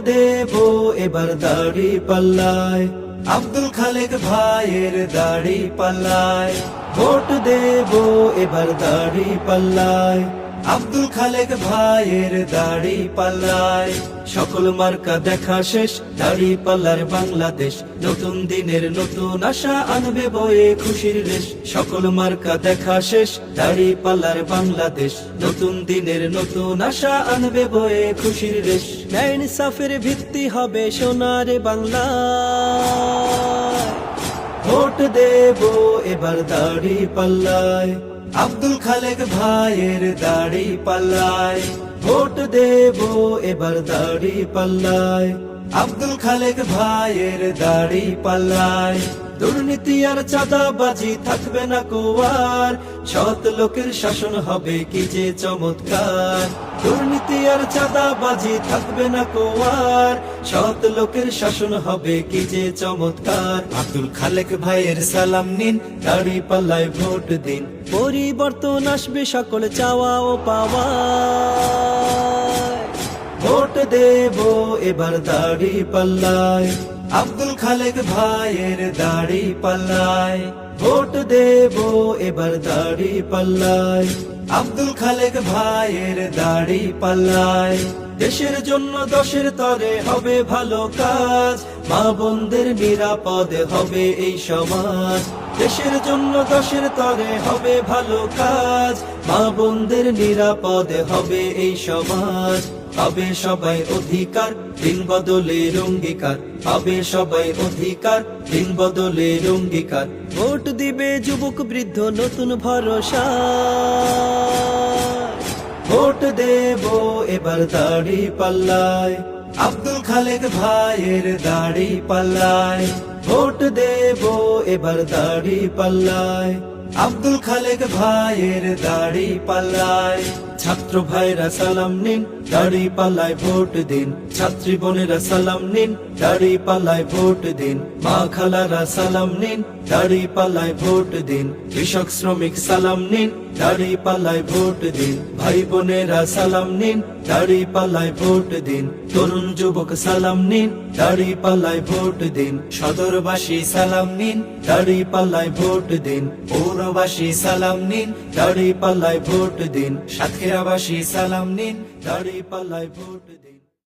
দেব এবার দাড়ি পাল্লায়। আব্দুল খালেক ভাইয়ের দাড়ি পাল্লায়। ভোট দেব এবার দাড়ি পাল্লায়। আব্দুল খালেক ভাইয়ের দাড়ি পাল্লায়। সকল মার্কা দেখা শেষ, দাড়ি পাল্লার বাংলাদেশ। নতুন দিনের নতুন আশা আনবে বয়ে খুশির রেশ সকল মার্কা দেখা শেষ, দাড়ি পাল্লার বাংলাদেশ। নতুন দিনের নতুন আশা আনবে বয়ে খুশির রেশ ন্যায় ইনসাফের ভিত্তি হবে সোনার বাংলা। ভোট দেব এবার দাড়ি পাল্লায়। আব্দুল খালেক ভাইয়ের দাড়ি পাল্লায়। ভোট দেব এবার দাড়ি পাল্লায়। আব্দুল খালেক ভাইয়ের দাড়ি পাল্লায়। দুর্নীতি আর চাঁদাবাজি থাকবে না কোয়ার। সৎ লোকের শাসন হবে কি যে চমৎকার। দুর্নীতি আর চাঁদাবাজি থাকবে না কোয়ার। সৎ লোকের শাসন হবে কি যে চমৎকার। আব্দুল খালেক ভাইয়ের সালাম নিন, দাড়ি পাল্লায় ভোট দিন। পরিবর্তন আসবে সকল চাওয়া ও পাওয়া। দেব এবার দাড়ি পাল্লায়। আব্দুল খালেক ভাইয়ের দাড়ি পাল্লায়। ভোট দেব এবার দাড়ি পাল্লায়। আব্দুল খালেক ভাইয়ের দাড়ি পাল্লায়। দেশের জন্য দশের তরে হবে ভালো কাজ। মা বোনদের নিরাপদে হবে এই সমাজ। দেশের জন্য দশের তরে হবে ভালো কাজ। মা বোনদের নিরাপদে হবে এই সমাজ। পাবে সবাই অধিকার, দিন বদলের অঙ্গীকার। পাবে সবাই অধিকার, দিন বদলের অঙ্গীকার। ভোট দিবে যুবক বৃদ্ধ নতুন ভরসা। ভোট দেব এবার দাড়ি পাল্লায়। আব্দুল খালেক ভাইয়ের দাড়ি পাল্লায়, ভোট দেব এবার দাড়ি পাল্লায়। আব্দুল খালেক ভাইয়ের দাড়ি পাল্লায় ছাত্র ভাইরা সালাম নিন, দাড়ি পাল্লায় ভোট দিন। ছাত্রী বোনেরা সালাম নিন, দাড়ি পাল্লায় ভোট দিন। মা খালারা সালাম নিন, দাড়ি পাল্লায় ভোট দিন। কৃষক, শ্রমিক সালাম নিন, দাড়ি পাল্লায় ভোট দিন। ভাই বোনেরা সালাম নিন, দাড়ি পাল্লায় ভোট দিন। তরুণ যুবক সালাম নিন, দাড়ি পাল্লায় ভোট দিন। সদরবাসী সালাম নিন, দাড়ি পাল্লায় ভোট দিন। পৌরবাসী সালাম নিন, দাড়ি পাল্লায় ভোট দিন। সাতক্ষীরাবাসী সালাম নিন দাড়ি পাল্লায় ভোট